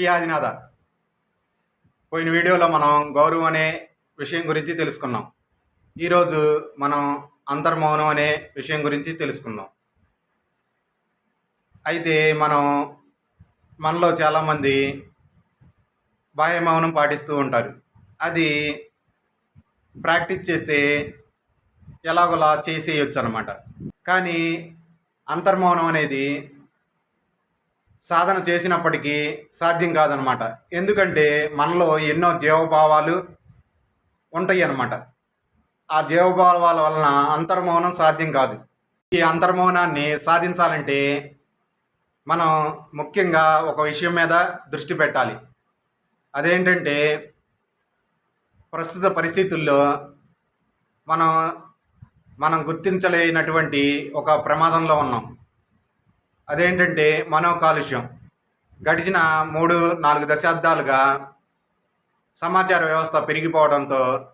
శ్రీ ఆదినాథ. పోయిన వీడియోలో మనం గౌరవం అనే విషయం గురించి తెలుసుకున్నాం. ఈరోజు మనం అంతర్మౌనం అనే విషయం గురించి తెలుసుకుందాం. అయితే మనం మనలో చాలామంది బాహ్య మౌనం పాటిస్తూ ఉంటారు. అది ప్రాక్టీస్ చేస్తే ఎలాగోలా చేసేయచ్చు అనమాట కానీ అంతర్మౌనం అనేది సాధన చేసినప్పటికీ సాధ్యం కాదనమాట ఎందుకంటే మనలో ఎన్నో జీవభావాలు ఉంటాయి అన్నమాట. ఆ జీవభావాల వలన అంతర్మౌనం సాధ్యం కాదు. ఈ అంతర్మౌనాన్ని సాధించాలంటే మనం ముఖ్యంగా ఒక విషయం మీద దృష్టి పెట్టాలి. అదేంటంటే ప్రస్తుత పరిస్థితుల్లో మనం మనం గుర్తించలేనటువంటి ఒక ప్రమాదంలో ఉన్నాం. అదేంటంటే మనో కాలుష్యం గడిచిన మూడు నాలుగు దశాబ్దాలుగా సమాచార వ్యవస్థ పెరిగిపోవడంతో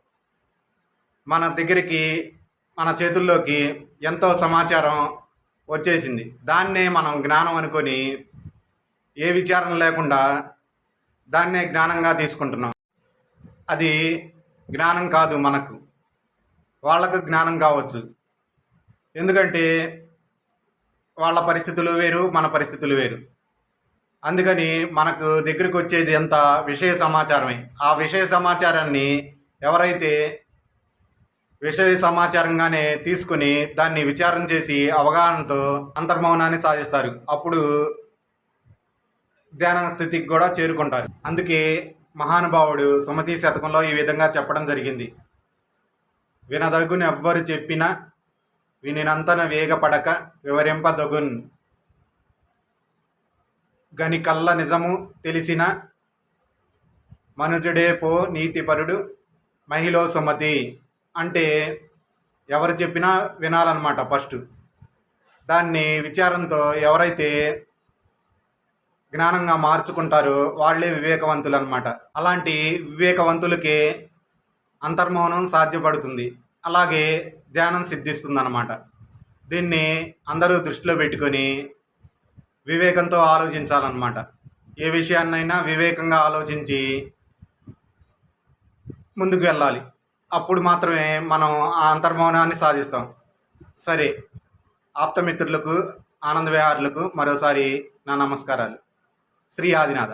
మన దగ్గరికి మన చేతుల్లోకి ఎంతో సమాచారం వచ్చేసింది. దాన్నే మనం జ్ఞానం అనుకొని ఏ విచారణ లేకుండా దాన్నే జ్ఞానంగా తీసుకుంటున్నాం. అది జ్ఞానం కాదు మనకు. వాళ్ళకు జ్ఞానం కావచ్చు. ఎందుకంటే వాళ్ళ పరిస్థితులు వేరు మన పరిస్థితులు వేరు. అందుకని మనకు దగ్గరికి వచ్చేది ఎంత విషయ సమాచారమే. ఆ విషయ సమాచారాన్ని ఎవరైతే విషయ సమాచారంగానే తీసుకుని దాన్ని విచారం చేసి అవగాహనతో అంతర్మౌనాన్ని సాధిస్తారు. అప్పుడు ధ్యాన స్థితికి కూడా చేరుకుంటారు. అందుకే మహానుభావుడు సుమతి శతకంలో ఈ విధంగా చెప్పడం జరిగింది. వినదగుని ఎవ్వరు చెప్పినా వినినంతన వేగపడక వివరింపదగున్. గని కళ్ళ నిజము తెలిసిన మనుజుడే పో నీతిపరుడు మహిళ సుమతి. అంటే ఎవరు చెప్పినా వినాలన్నమాట ఫస్ట్. దాన్ని విచారంతో ఎవరైతే జ్ఞానంగా మార్చుకుంటారో వాళ్ళే వివేకవంతులు అనమాట అలాంటి వివేకవంతులకే అంతర్మౌనం సాధ్యపడుతుంది. అలాగే ధ్యానం సిద్ధిస్తుందన్నమాట. దీన్ని అందరూ దృష్టిలో పెట్టుకొని వివేకంతో ఆలోచించాలన్నమాట. ఏ విషయాన్నైనా వివేకంగా ఆలోచించి ముందుకు వెళ్ళాలి. అప్పుడు మాత్రమే మనం ఆ అంతర్మౌనాన్ని సాధిస్తాం. సరే ఆప్తమిత్రులకు ఆనంద విహారులకు మరోసారి నా నమస్కారాలు. శ్రీ ఆదినాథ.